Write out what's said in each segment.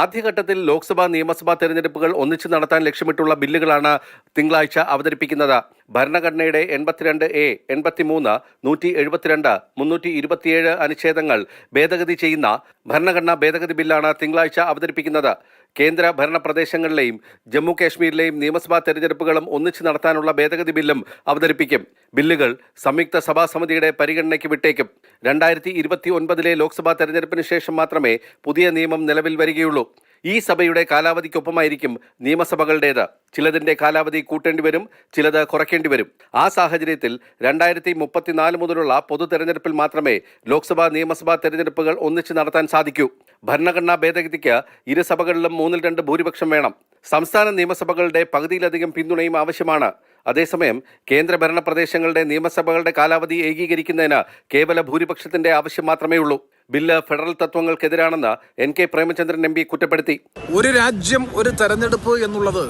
ആദ്യഘട്ടത്തിൽ ലോക്സഭാ നിയമസഭാ തെരഞ്ഞെടുപ്പുകൾ ഒന്നിച്ചു നടത്താൻ ലക്ഷ്യമിട്ടുള്ള ബില്ലുകളാണ് തിങ്കളാഴ്ച അവതരിപ്പിക്കുന്നത്. ഭരണഘടനയുടെ എൺപത്തിരണ്ട് എ എൺപത്തിമൂന്ന് നൂറ്റി എഴുപത്തിരണ്ട് മുന്നൂറ്റി ഇരുപത്തിയേഴ് അനുച്ഛേദങ്ങൾ ഭേദഗതി ചെയ്യുന്ന ഭരണഘടനാ ഭേദഗതി ബില്ലാണ് തിങ്കളാഴ്ച അവതരിപ്പിക്കുന്നത്. കേന്ദ്ര ഭരണ പ്രദേശങ്ങളിലെയും ജമ്മു കാശ്മീരിലെയും നിയമസഭാ തെരഞ്ഞെടുപ്പുകളും ഒന്നിച്ചു നടത്താനുള്ള ഭേദഗതി ബില്ലും അവതരിപ്പിക്കും. ബില്ലുകൾ സംയുക്ത സഭാ സമിതിയുടെ പരിഗണനയ്ക്ക് വിട്ടേക്കും. രണ്ടായിരത്തി ഇരുപത്തി ഒൻപതിലെ ലോക്സഭാ തെരഞ്ഞെടുപ്പിന് ശേഷം മാത്രമേ പുതിയ നിയമം നിലവിൽ വരികയുള്ളൂ. ഈ സഭയുടെ കാലാവധിക്കൊപ്പമായിരിക്കും നിയമസഭകളുടേത്. ചിലതിന്റെ കാലാവധി കൂട്ടേണ്ടി വരും ചിലത് കുറയ്ക്കേണ്ടി വരും. ആ സാഹചര്യത്തിൽ രണ്ടായിരത്തി മുപ്പത്തിനാല് മുതലുള്ള പൊതു തെരഞ്ഞെടുപ്പിൽ മാത്രമേ ലോക്സഭാ നിയമസഭാ തെരഞ്ഞെടുപ്പുകൾ ഒന്നിച്ച് നടത്താൻ സാധിക്കൂ. ഭരണഘടനാ ഭേദഗതിക്ക് ഇരുസഭകളിലും മൂന്നിൽ രണ്ട് ഭൂരിപക്ഷം വേണം. സംസ്ഥാന നിയമസഭകളുടെ പകുതിയിലധികം പിന്തുണയും ആവശ്യമാണ്. അതേസമയം കേന്ദ്രഭരണ പ്രദേശങ്ങളുടെ നിയമസഭകളുടെ കാലാവധി ഏകീകരിക്കുന്നതിന് കേവല ഭൂരിപക്ഷത്തിന്റെ ആവശ്യം മാത്രമേ ഉള്ളൂ. Bill federal തത്വങ്ങൾക്കെതിരാണെന്ന് N K Premachandran M P കുറ്റപ്പെടുത്തി. ഒരു രാജ്യം ഒരു തെരഞ്ഞെടുപ്പ് എന്നുള്ളത്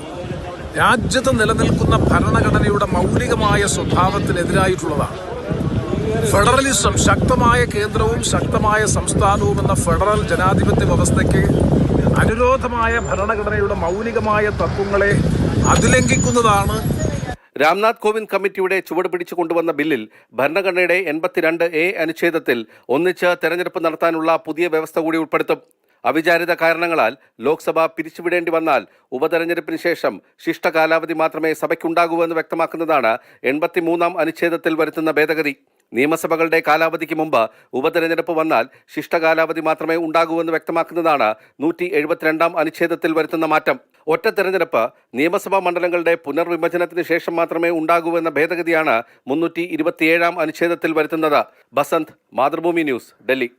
രാജ്യത്ത് നിലനിൽക്കുന്ന ഭരണഘടനയുടെ മൗലികമായ സ്വഭാവത്തിനെതിരായിട്ടുള്ളതാണ്. ഫെഡറലിസം ശക്തമായ കേന്ദ്രവും ശക്തമായ സംസ്ഥാനവും എന്ന ഫെഡറൽ ജനാധിപത്യ വ്യവസ്ഥയ്ക്ക് അനുരോധമായ ഭരണഘടനയുടെ മൗലികമായ തത്വങ്ങളെ അതിലംഘിക്കുന്നതാണ്. രാംനാഥ് കോവിന്ദ് കമ്മിറ്റിയുടെ ചുവട് പിടിച്ചു കൊണ്ടുവന്ന ബില്ലിൽ ഭരണഘടനയുടെ എൺപത്തിരണ്ട് എ അനുച്ഛേദത്തിൽ ഒന്നിച്ച് തെരഞ്ഞെടുപ്പ് നടത്താനുള്ള പുതിയ വ്യവസ്ഥ കൂടി ഉൾപ്പെടുത്തും. അവിചാരിത കാരണങ്ങളാൽ ലോക്സഭ പിരിച്ചുവിടേണ്ടി വന്നാൽ ഉപതെരഞ്ഞെടുപ്പിന് ശേഷം ശിഷ്ട കാലാവധി മാത്രമേ സഭയ്ക്കുണ്ടാകൂ എന്ന് വ്യക്തമാക്കുന്നതാണ് എൺപത്തിമൂന്നാം അനുച്ഛേദത്തിൽ വരുത്തുന്ന ഭേദഗതി. നിയമസഭകളുടെ കാലാവധിക്ക് മുമ്പ് ഉപതെരഞ്ഞെടുപ്പ് വന്നാൽ ശിഷ്ടകാലാവധി മാത്രമേ ഉണ്ടാകൂവെന്ന് വ്യക്തമാക്കുന്നതാണ് നൂറ്റി എഴുപത്തിരണ്ടാം അനുച്ഛേദത്തിൽ വരുത്തുന്ന മാറ്റം. ഒറ്റ തെരഞ്ഞെടുപ്പ് നിയമസഭാ മണ്ഡലങ്ങളുടെ പുനർവിഭജനത്തിന് ശേഷം മാത്രമേ ഉണ്ടാകൂ എന്ന ഭേദഗതിയാണ് മുന്നൂറ്റി ഇരുപത്തിയേഴാം അനുച്ഛേദത്തിൽ വരുത്തുന്നത്. ബസന്ത് മാതൃഭൂമി ന്യൂസ് ഡൽഹി.